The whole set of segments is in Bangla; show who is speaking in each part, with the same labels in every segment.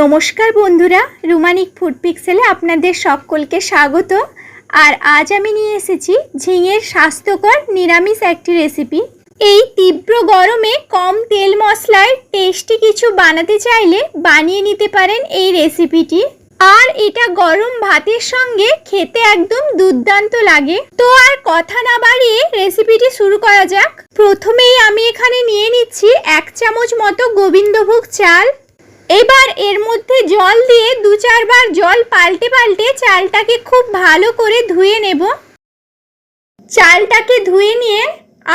Speaker 1: নমস্কার বন্ধুরা, রুমানিক ফুড পিক্সেলে আপনাদের সকলকে স্বাগত। আর আজ আমি নিয়ে এসেছি ঝিঙের স্বাস্থ্যকর নিরামিষ একটি রেসিপি। এই তীব্র গরমে কম তেল মশলায় টেস্টি কিছু বানাতে চাইলে বানিয়ে নিতে পারেন এই রেসিপিটি। আর এটা গরম ভাতের সঙ্গে খেতে একদম দুর্দান্ত লাগে। তো আর কথা না বাড়িয়ে রেসিপিটি শুরু করা যাক। প্রথমেই আমি এখানে নিয়ে নিচ্ছি এক চামচ মতো গোবিন্দভোগ চাল। এবার এর মধ্যে জল দিয়ে দু চারবার জল পাল্টে পাল্টে চালটাকে খুব ভালো করে ধুয়ে নেব। চালটাকে ধুয়ে নিয়ে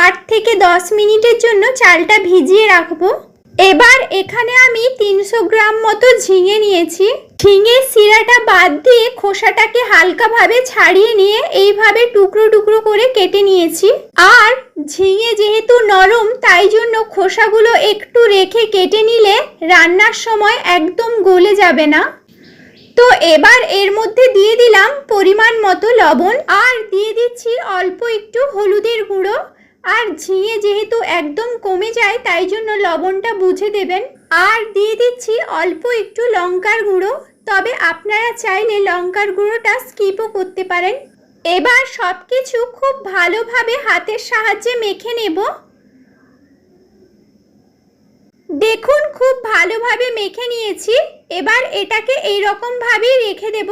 Speaker 1: আট থেকে দশ মিনিটের জন্য চালটা ভিজিয়ে রাখব। এবার এখানে আমি তিনশো গ্রাম মতো ঝিঙে নিয়েছি। ঝিঙের শিরাটা বাদ দিয়ে খোসাটাকে হালকাভাবে ছাড়িয়ে নিয়ে এইভাবে টুকরো টুকরো করে কেটে নিয়েছি। আর ঝিঙে যেহেতু নরম, তাই জন্য খোসাগুলো একটু রেখে কেটে নিলে রান্নার সময় একদম গলে যাবে না। তো এবার এর মধ্যে দিয়ে দিলাম পরিমাণ মতো লবণ আর দিয়ে দিচ্ছি অল্প একটু হলুদের গুঁড়ো। আর ঝিঙে যেহেতু একদম কমে যায়, তাই জন্য লবণটা বুঝে দেবেন। আর দিয়ে দিচ্ছি অল্প একটু লঙ্কার গুঁড়ো। তবে আপনারা চাইলে লঙ্কার গুঁড়োটা স্কিপও করতে পারেন। এবার সব কিছু খুব ভালোভাবে হাতের সাহায্যে মেখে নেব। দেখুন, খুব ভালোভাবে মেখে নিয়েছি। এবার এটাকে এই রকম ভাবেই রেখে দেব।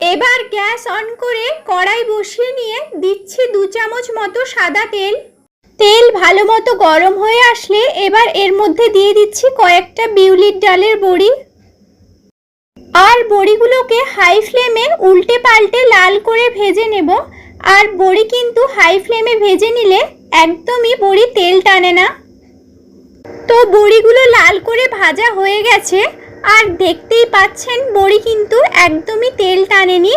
Speaker 1: এবার গ্যাস অন করে কড়াই বসিয়ে নিয়ে দিচ্ছি দু চামচ মতো সাদা তেল। তেল ভালো মতো গরম হয়ে আসলে এবার এর মধ্যে দিয়ে দিচ্ছি কয়েকটা বিউলির ডালের বড়ি। আর বড়িগুলোকে হাই ফ্লেমে উল্টে পাল্টে লাল করে ভেজে নেব। আর বড়ি কিন্তু হাই ফ্লেমে ভেজে নিলে একদমই বড়ি তেল টানে না। তো বড়িগুলো লাল করে ভাজা হয়ে গেছে। আর দেখতেই পাচ্ছেন বড়ি কিন্তু একদমই তেল টানেনি।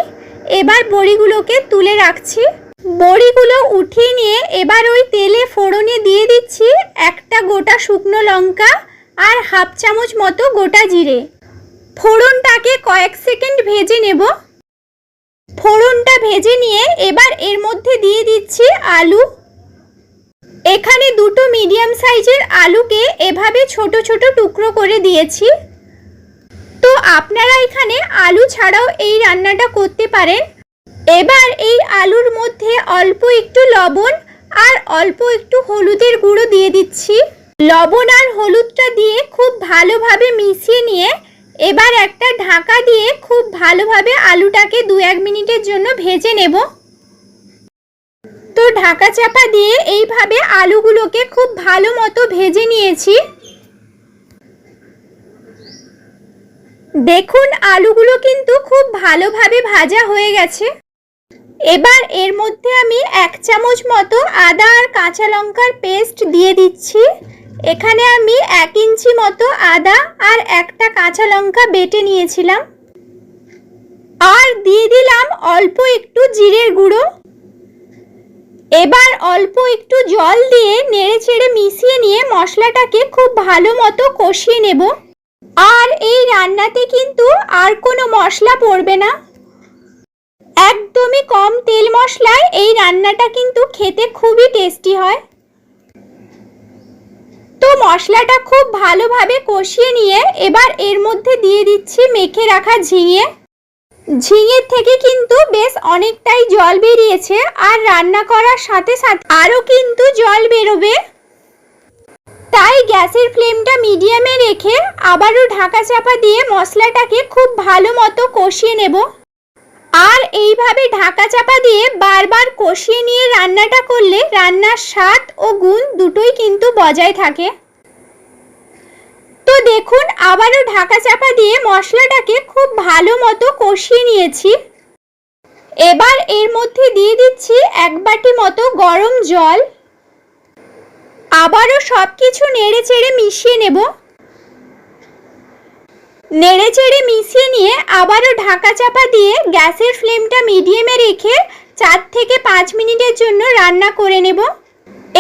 Speaker 1: এবার বড়িগুলোকে তুলে রাখছি। বড়িগুলো উঠিয়ে নিয়ে এবার ওই তেলে ফোড়নে দিয়ে দিচ্ছি একটা গোটা শুকনো লঙ্কা আর হাফ চামচ মতো গোটা জিরে। ফোড়নটাকে কয়েক সেকেন্ড ভেজে নেব। ফোড়নটা ভেজে নিয়ে এবার এর মধ্যে দিয়ে দিচ্ছি আলু। এখানে দুটো মিডিয়াম সাইজের আলুকে এভাবে ছোট ছোট টুকরো করে দিয়েছি। তো আপনারা এখানে আলু ছাড়াও এই রান্নাটা করতে পারেন। এবার এই আলুর মধ্যে অল্প একটু লবণ আর অল্প একটু হলুদের গুঁড়ো দিয়ে দিচ্ছি। লবণ আর হলুদটা দিয়ে খুব ভালোভাবে মিশিয়ে নিয়ে এবার একটা ঢাকা দিয়ে খুব ভালোভাবে আলুটাকে দু এক মিনিটের জন্য ভেজে নেব। তো ঢাকা চাপা দিয়ে এইভাবে আলুগুলোকে খুব ভালো মতো ভেজে নিয়েছি। দেখুন, আলুগুলো কিন্তু খুব ভালোভাবে ভাজা হয়ে গেছে। এবার এর মধ্যে আমি এক চামচ মতো আদা আর কাঁচা লঙ্কার পেস্ট দিয়ে দিচ্ছি। এখানে আমি এক ইঞ্চি মতো আদা আর একটা কাঁচা লঙ্কা বেটে নিয়েছিলাম। আর দিয়ে দিলাম অল্প একটু জিরের গুঁড়ো। এবার অল্প একটু জল দিয়ে নেড়ে চেড়ে মিশিয়ে নিয়ে মশলাটাকে খুব ভালো মতো কষিয়ে নেব। আর এই রান্নাতে কিন্তু আর কোনো মশলা পড়বে না। একদমই কম তেল মশলায় এই রান্নাটা কিন্তু খেতে খুবই টেস্টি হয়। তো মশলাটা খুব ভালোভাবে কষিয়ে নিয়ে এবার এর মধ্যে দিয়ে দিচ্ছি মেখে রাখা ঝিঙে। ঝিঙের থেকে কিন্তু বেশ অনেকটাই জল বেরিয়েছে আর রান্না করার সাথে সাথে আরও কিন্তু জল বেরোবে। তাই গ্যাসের ফ্লেমটা মিডিয়ামে রেখে আবারও ঢাকা চাপা দিয়ে মশলাটাকে খুব ভালো মতো কষিয়ে নেব। আর এইভাবে ঢাকা চাপা দিয়ে বারবার কষিয়ে নিয়ে রান্নাটা করলে রান্নার স্বাদ ও গুণ দুটোই কিন্তু বজায় থাকে। তো দেখুন, আবারও ঢাকা চাপা দিয়ে মশলাটাকে খুব ভালো মতো কষিয়ে নিয়েছি। এবার এর মধ্যে দিয়ে দিচ্ছি এক বাটি মতো গরম জল। আবারও সব কিছু নেড়ে চেড়ে মিশিয়ে নেব। নেড়ে চেড়ে মিশিয়ে নিয়ে আবারও ঢাকা চাপা দিয়ে গ্যাসের ফ্লেমটা মিডিয়ামে রেখে চার থেকে পাঁচ মিনিটের জন্য রান্না করে নেব।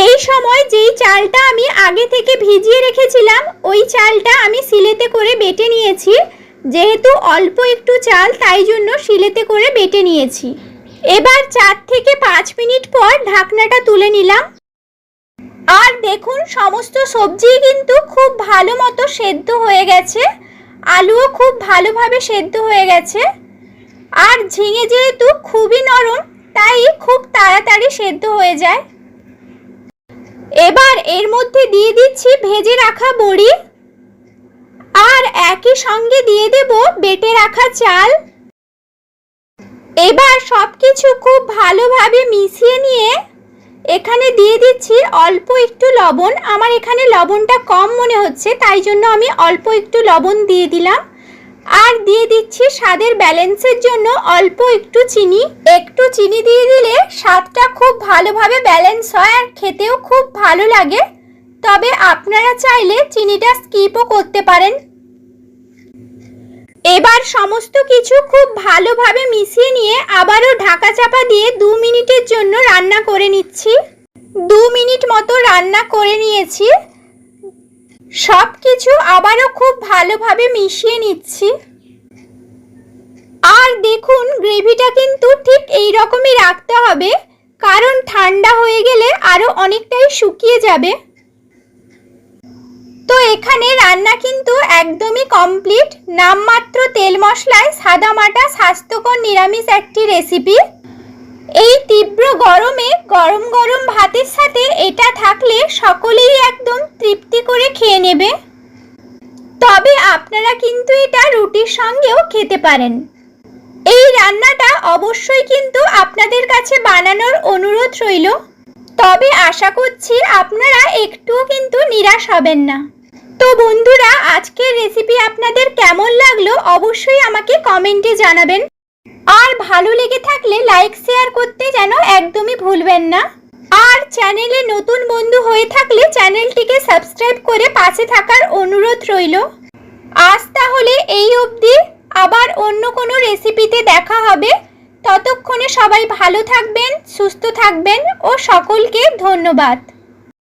Speaker 1: এই সময় যেই চালটা আমি আগে থেকে ভিজিয়ে রেখেছিলাম, ওই চালটা আমি সিলেতে করে বেটে নিয়েছি। যেহেতু অল্প একটু চাল, তাই জন্য সিলেতে করে বেটে নিয়েছি। এবার চার থেকে পাঁচ মিনিট পর ঢাকনাটা তুলে নিলাম। আর দেখুন, সমস্ত সবজি কিন্তু খুব ভালো মতো সেদ্ধ হয়ে গেছে। আলুও খুব ভালোভাবে সেদ্ধ হয়ে গেছে। আর ঝিঙে যেহেতু খুবই নরম, তাই খুব তাড়াতাড়ি সেদ্ধ হয়ে যায়। এবার এর মধ্যে দিয়ে দিচ্ছি ভেজে রাখা বড়ি। আর একই সঙ্গে দিয়ে দেব বেটে রাখা চাল। এবার সবকিছু খুব ভালোভাবে মিশিয়ে নিয়ে এখানে দিয়ে দিচ্ছি অল্প একটু লবণ। আমার এখানে লবণটা কম মনে হচ্ছে, তাই জন্য আমি অল্প একটু লবণ দিয়ে দিলাম। আর দিয়ে দিচ্ছি স্বাদের ব্যালেন্সের জন্য অল্প একটু চিনি। একটু চিনি দিয়ে দিলে স্বাদটা খুব ভালোভাবে ব্যালেন্স হয় আর খেতেও খুব ভালো লাগে। তবে আপনারা চাইলে চিনিটা স্কিপও করতে পারেন। এবার সমস্ত কিছু খুব ভালোভাবে মিশিয়ে নিয়ে আবারও ঢাকা চাপা দিয়ে দু মিনিটের জন্য রান্না করে নিচ্ছি। দু মিনিট মতো রান্না করে নিয়েছি। সব কিছু আবারও খুব ভালোভাবে মিশিয়ে নিচ্ছি। আর দেখুন, গ্রেভিটা কিন্তু ঠিক এই রকমই রাখতে হবে, কারণ ঠান্ডা হয়ে গেলে আরও অনেকটাই শুকিয়ে যাবে। তো এখানে রান্না কিন্তু একদমই কমপ্লিট নামমাত্র তেল মশলায় সাদামাটা স্বাস্থ্যকর নিরামিষ একটি রেসিপি এই তীব্র গরমে গরম গরম ভাতের সাথে এটা থাকলে সকলেই একদম তৃপ্তি করে খেয়ে নেবে। তবে আপনারা কিন্তু এটা রুটির সঙ্গেও খেতে পারেন। এই রান্নাটা অবশ্যই কিন্তু আপনাদের কাছে বানানোর অনুরোধ রইল। তবে আশা করছি আপনারা একটুও কিন্তু নিরাশ হবেন না। তো বন্ধুরা, আজকের রেসিপি আপনাদের কেমন লাগল অবশ্যই আমাকে কমেন্টে জানাবেন। আর ভালো লেগে থাকলে লাইক শেয়ার করতে যেন একদমই ভুলবেন না। আর চ্যানেলে নতুন বন্ধু হয়ে থাকলে চ্যানেলটিকে সাবস্ক্রাইব করে পাশে থাকার অনুরোধ রইল। আজ তাহলে এই অবধি। আবার অন্য কোনো রেসিপিতে দেখা হবে। ততক্ষণে সবাই ভালো থাকবেন, সুস্থ থাকবেন ও সকলকে ধন্যবাদ।